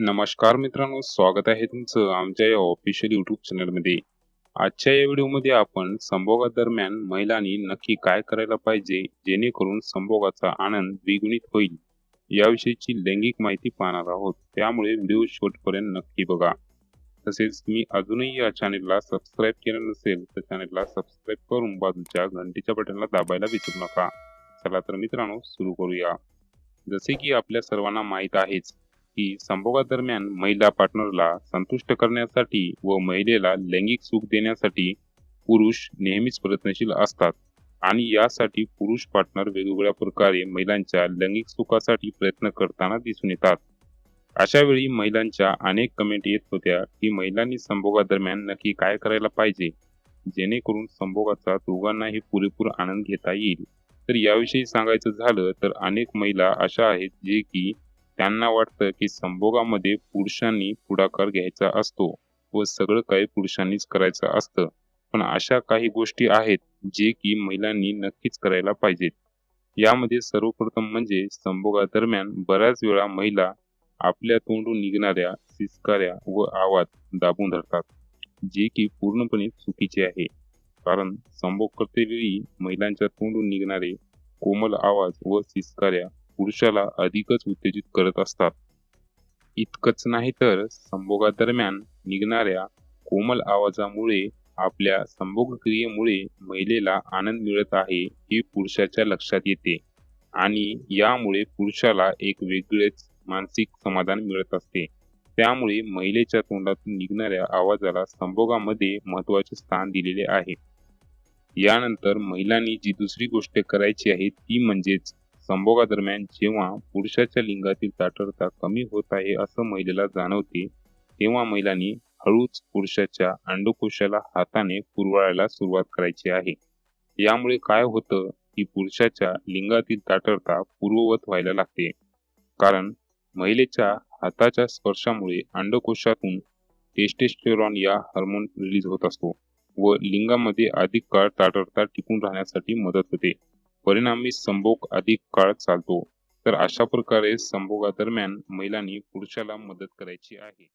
नमस्कार मित्रांनो स्वागत आहे तुमचं आमच्या या ऑफिशियल युट्यूब चॅनलमध्ये आजच्या या व्हिडिओमध्ये आपण संभोगादरम्यान महिलांनी नक्की काय करायला पाहिजे जेणेकरून संभोगाचा आनंद द्विगुणित होईल याविषयीची लैंगिक माहिती पाहणार आहोत. त्यामुळे व्हिडिओ शेवटपर्यंत नक्की बघा. तसेच तुम्ही अजूनही या चॅनेलला सबस्क्राईब केलं नसेल तर चॅनेलला सबस्क्राईब करून बाजूच्या घंटीच्या बटनला दाबायला विसरू नका. चला तर मित्रांनो सुरू करूया. जसे की आपल्या सर्वांना माहीत आहेच की संभोगादरम्यान महिला पार्टनरला संतुष्ट करण्यासाठी व महिलेला लैंगिक सुख देण्यासाठी पुरुष नेहमीच प्रयत्नशील असतात. आणि यासाठी पुरुष पार्टनर वेगवेगळ्या प्रकारे महिलांच्या लैंगिक सुखासाठी प्रयत्न करताना दिसून येतात. अशा वेळी महिलांच्या अनेक कमेंट येत होत्या की महिलांनी संभोगादरम्यान नक्की काय करायला पाहिजे? जेणेकरून संभोगाचा दोघांनाही पुरेपूर आनंद घेता येईल. तर याविषयी सांगायचं झालं तर अनेक महिला अशा आहेत जे की त्यांना वाटतं की संभोगामध्ये पुरुषांनी पुढाकार घ्यायचा असतो व सगळं काही पुरुषांनीच करायचं असतं. पण अशा काही गोष्टी आहेत जे की महिलांनी नक्कीच करायला पाहिजेत. यामध्ये सर्वप्रथम म्हणजे संभोगादरम्यान बऱ्याच वेळा महिला आपल्या तोंडून निघणाऱ्या सिसकाऱ्या व आवाज दाबून धरतात जे की पूर्णपणे चुकीचे आहे. कारण संभोग करतेवेळी महिलांच्या तोंडून निघणारे कोमल आवाज व सिसकाऱ्या पुरुषाला अधिकच उत्तेजित करत असतात. इतकंच नाही तर संभोगादरम्यान निघणाऱ्या कोमल आवाजामुळे आपल्या संभोग क्रियेमुळे महिलेला आनंद मिळत आहे हे पुरुषाच्या लक्षात येते. आणि यामुळे पुरुषाला एक वेगळेच मानसिक समाधान मिळत असते. त्यामुळे महिलेच्या तोंडातून निघणाऱ्या आवाजाला संभोगामध्ये महत्त्वाचे स्थान दिलेले आहे. यानंतर महिलांनी जी दुसरी गोष्ट करायची आहे ती म्हणजेच संभोगादरम्यान जेव्हा पुरुषाच्या लिंगातील ताठरता कमी होत आहे असं महिलेला जाणवते तेव्हा महिलांनी हळूच पुरुषाच्या अंडकोशाला हाताने पुरवाळायला सुरुवात करायची आहे. यामुळे काय होतं की पुरुषाच्या लिंगातील ताठरता पूर्ववत व्हायला लागते. कारण महिलेच्या हाताच्या स्पर्शामुळे अंडकोशातून टेस्टेस्टेरॉन या हार्मोन रिलीज होत असतो व लिंगामध्ये अधिक काळ ताठरता टिकून राहण्यासाठी मदत होते. परिणामी संभोग अधिक काळ चालतो. तर अशा प्रकारे संभोगादरम्यान महिलांनी पुरुषाला मदत करायची आहे.